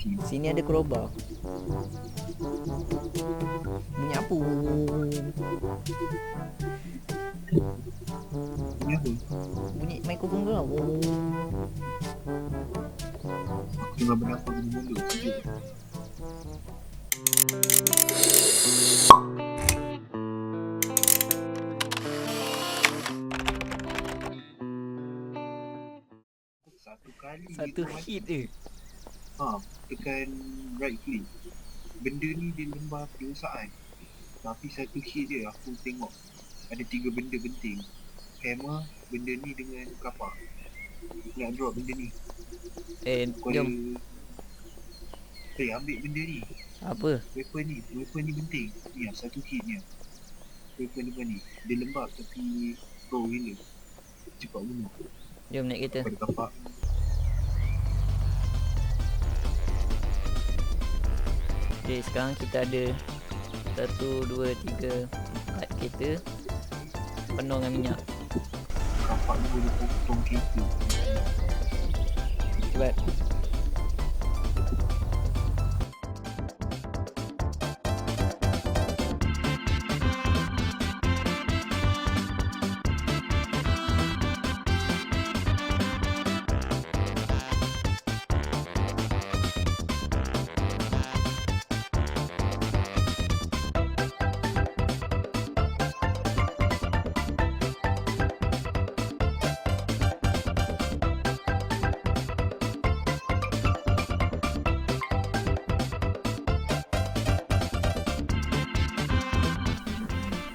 Sini ada crowbar. Bunyi apa? Bunyi mikrofon kau. Aku tengah bernafas di mulut. Satu kali Satu itu hit je. Ha, tekan right click. Benda ni dia lembab perusahaan. Tapi satu hit je aku tengok ada tiga benda penting. Hammer, benda ni dengan kapak. Nak drop benda ni. Eh, Kau jom. Eh, ambil benda ni. Apa? Weapon ni. Weapon ni penting. Ni lah, satu hit ni. Weapon depan ni. Dia lembab tapi pro gila. Cepat bunuh. Jom naik kereta. Kapak. Okay, sekarang kita ada satu, dua, tiga, empat kereta penuh dengan minyak. Boleh potong kereta. Cepat.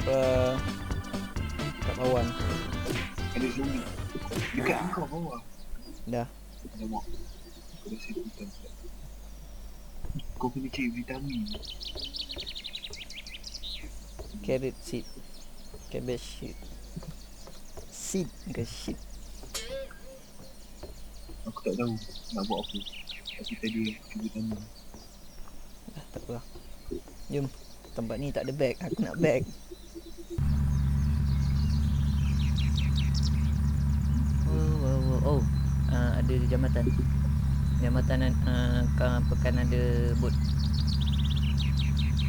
Uh, kat bawah ni. Ada zombie. Dekat kau bawah. Dah. Kau dah set hutan pula. Kau kena cari vitamin. Carrot seed. Cabbage seed. Seed ke shit? Aku tak tahu nak buat apa. Tapi tadi aku tanya. Dah, tak apa. Jom. Tempat ni tak ada bag. Aku nak bag. Oh, oh, oh, oh. Uh, ada jambatan. Jambatan uh, ka- pekan ada bot.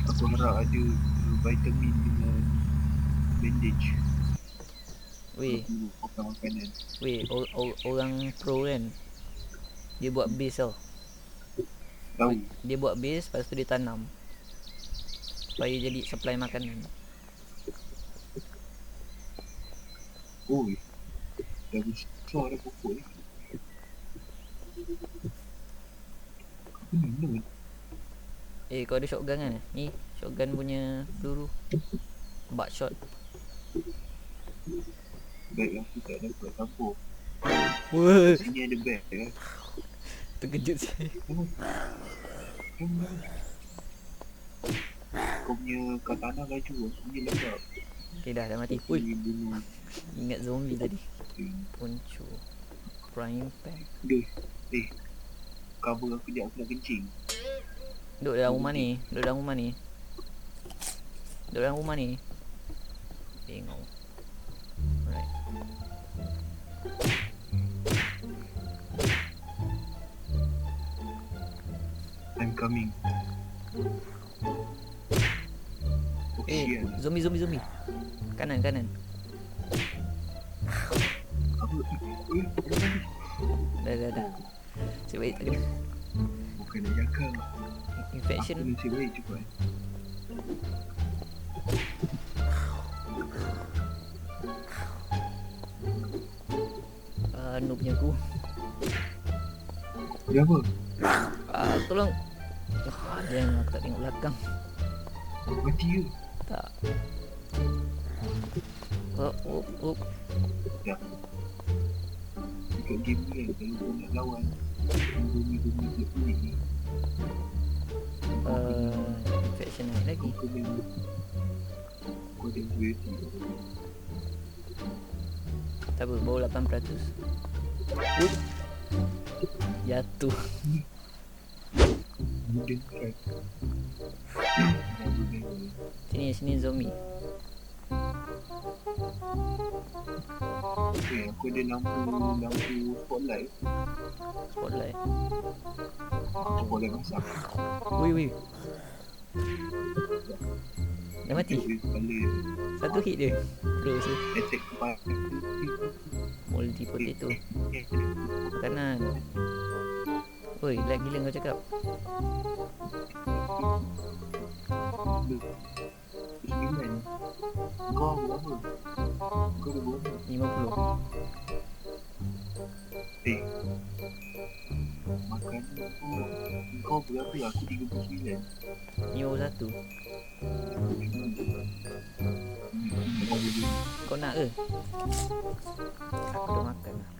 Aku harap ada uh, vitamin dengan bandage. Weh, weh, or, or, orang pro kan. Dia buat base tau. Tahu. Dia buat base, lepas tu dia tanam. Supaya jadi supply makanan. Oi. Dah ni? Mana? Eh, kau ada shotgun kan? Ni, shotgun punya peluru. Buckshot. Bag aku tak dapat campur. Wah, Sini ada bag ya. terkejut saya. Kau punya katana laju, aku punya lembab. Okay dah, dah mati. Ui, ingat zombie tadi. Poncho. Prime pan. Duh, eh. Cover aku sekejap aku nak kencing. Duduk dalam rumah ni. Duduk dalam rumah ni. Duduk dalam rumah ni. Tengok. Alright. I'm coming. Eh, zombie, zombie, zombie. Kanan, kanan. Dah, dah, dah. Nasib baik tak kena. Bukan nak jaga. Aku Infection. nasib baik cepat. Uh, noob punya aku. Dia apa? Ah, tolong. Ah, jangan aku tak tengok belakang. Mati ke? Tak. Oh, oh, oh. Tak. Dekat game ni kan, kalau kau nak lawan pelik-pelik ni Uh, infection naik lagi. Kau kena Kau ada duty Tak apa, baru 8%. Ui. Jatuh. Sini, sini zombie. Okay, aku ada lampu lampu spotlight. Spotlight. Spotlight masak. Wui wui. Dah mati. Satu hit dia. Terus tu. attack kepala. Moldy potato. Kanan. Oi, lag gila kau cakap. Sembilan. Kau berapa? Kau ada berapa? 50. Eh. Makan kau. Berapa? Aku 39. 51. Hmm, kau boleh. Kau nak ke? Aku dah makan lah.